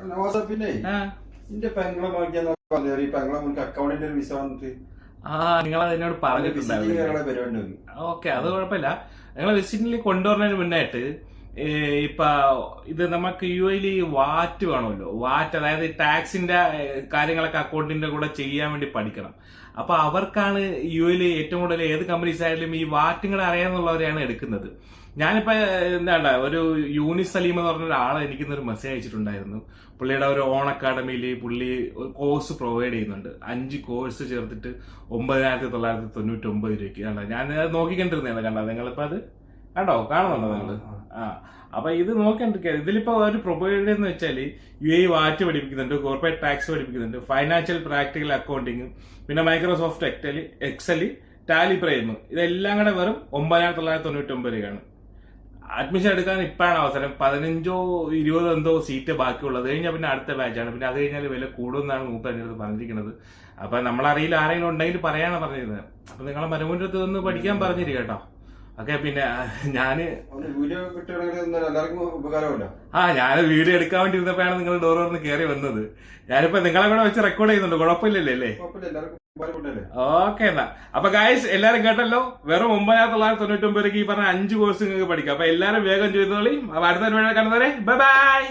പിന്നെ പെങ്ങളെ പെങ്ങളെ നമുക്ക് അക്കൗണ്ടിന്റെ ഒരു വിസ വന്നിട്ട്. ആ നിങ്ങൾ അതിനോട് നോക്കി ഓക്കെ അത് കുഴപ്പമില്ല. നിങ്ങൾ വിസിറ്റിൽ കൊണ്ടുവരുന്നതിന് മുന്നായിട്ട് ഇപ്പൊ ഇത് നമുക്ക് യു എയിൽ വാറ്റ് വേണമല്ലോ. വാറ്റ് അതായത് ടാക്സിന്റെ കാര്യങ്ങളൊക്കെ അക്കൗണ്ടിന്റെ കൂടെ ചെയ്യാൻ വേണ്ടി പഠിക്കണം. അപ്പൊ അവർക്കാണ് യു എയിൽ ഏറ്റവും കൂടുതൽ ഏത് കമ്പനീസ് ആയാലും ഈ വാറ്റും കൂടെ അറിയാന്നുള്ളവരെയാണ് എടുക്കുന്നത്. ഞാനിപ്പോ എന്താണ്ട ഒരു യൂനിസ് സലീം എന്ന് പറഞ്ഞ ഒരാളെ എനിക്കിന്നൊരു മെസ്സേജ് അയച്ചിട്ടുണ്ടായിരുന്നു. പുള്ളിയുടെ ഒരു ഓൺ അക്കാഡമിയിൽ പുള്ളി കോഴ്സ് പ്രൊവൈഡ് ചെയ്യുന്നുണ്ട്. അഞ്ച് കോഴ്സ് ചേർത്തിട്ട് ഒമ്പതിനായിരത്തി തൊള്ളായിരത്തി തൊണ്ണൂറ്റി ഒമ്പത് രൂപയ്ക്ക്. കണ്ടോ? ഞാൻ നോക്കിക്കൊണ്ടിരുന്നേ കണ്ടോ? നിങ്ങളിപ്പോ അത് കണ്ടോ? കാണുന്നുണ്ടോ നിങ്ങൾ അപ്പൊ ഇത് നോക്കിണ്ടിരിക്കുക ഇതിലിപ്പോ ഒരു പ്രൊബേഡ് എന്ന് വെച്ചാൽ യു എ വാറ്റ് പഠിപ്പിക്കുന്നുണ്ട് കോർപ്പറേറ്റ് ടാക്സ് പഠിപ്പിക്കുന്നുണ്ട് ഫൈനാൻഷ്യൽ പ്രാക്ടിക്കൽ അക്കൗണ്ടിങ് പിന്നെ Microsoft Excel Excel Tally Prime ഇതെല്ലാം കൂടെ വെറും ഒമ്പതിനായിരത്തി തൊള്ളായിരത്തി തൊണ്ണൂറ്റി ഒമ്പത് രൂപയാണ്. അഡ്മിഷൻ എടുക്കാൻ ഇപ്പോഴാണ് അവസരം. പതിനഞ്ചോ ഇരുപതോ എന്തോ സീറ്റ് ബാക്കിയുള്ളത്. കഴിഞ്ഞാൽ പിന്നെ അടുത്ത ബാച്ചാണ് പിന്നെ അത് കഴിഞ്ഞാൽ വില കൂടുമെന്നാണ് അടുത്ത് പറഞ്ഞിരിക്കുന്നത്. അപ്പൊ നമ്മളറിയില്ല ആരെങ്കിലും ഉണ്ടെങ്കിൽ പറയാനാണ് പറഞ്ഞിരുന്നത്. അപ്പൊ നിങ്ങളെ മരമുന്റെ ഒന്ന് പഠിക്കാൻ പറഞ്ഞിരിക്കും കേട്ടോ. ഓക്കെ പിന്നെ ഞാൻ ആ ഞാൻ വീഡിയോ എടുക്കാൻ വേണ്ടി ഇരുന്നപ്പോഴാണ് നിങ്ങൾ ഡോർ തുറന്ന് കയറി വന്നത്. ഞാനിപ്പോ നിങ്ങളെ കൂടെ വെച്ച് റെക്കോർഡ് ചെയ്യുന്നുണ്ട് കുഴപ്പമില്ലല്ലേ അല്ലേ? ഓക്കെ എന്നാ. അപ്പൊ ഗായ്സ് എല്ലാരും കേട്ടല്ലോ? വെറും ഒമ്പതിനായിരത്തി തൊള്ളായിരത്തി തൊണ്ണൂറ്റി ഒമ്പത് ഈ പറഞ്ഞ അഞ്ച് കോഴ്സ് നിങ്ങൾക്ക് പഠിക്കാം. അപ്പൊ എല്ലാരും വേഗം ചെയ്തോളി. അപ്പൊ അടുത്ത കാണുന്നവരെ ബൈ ബൈ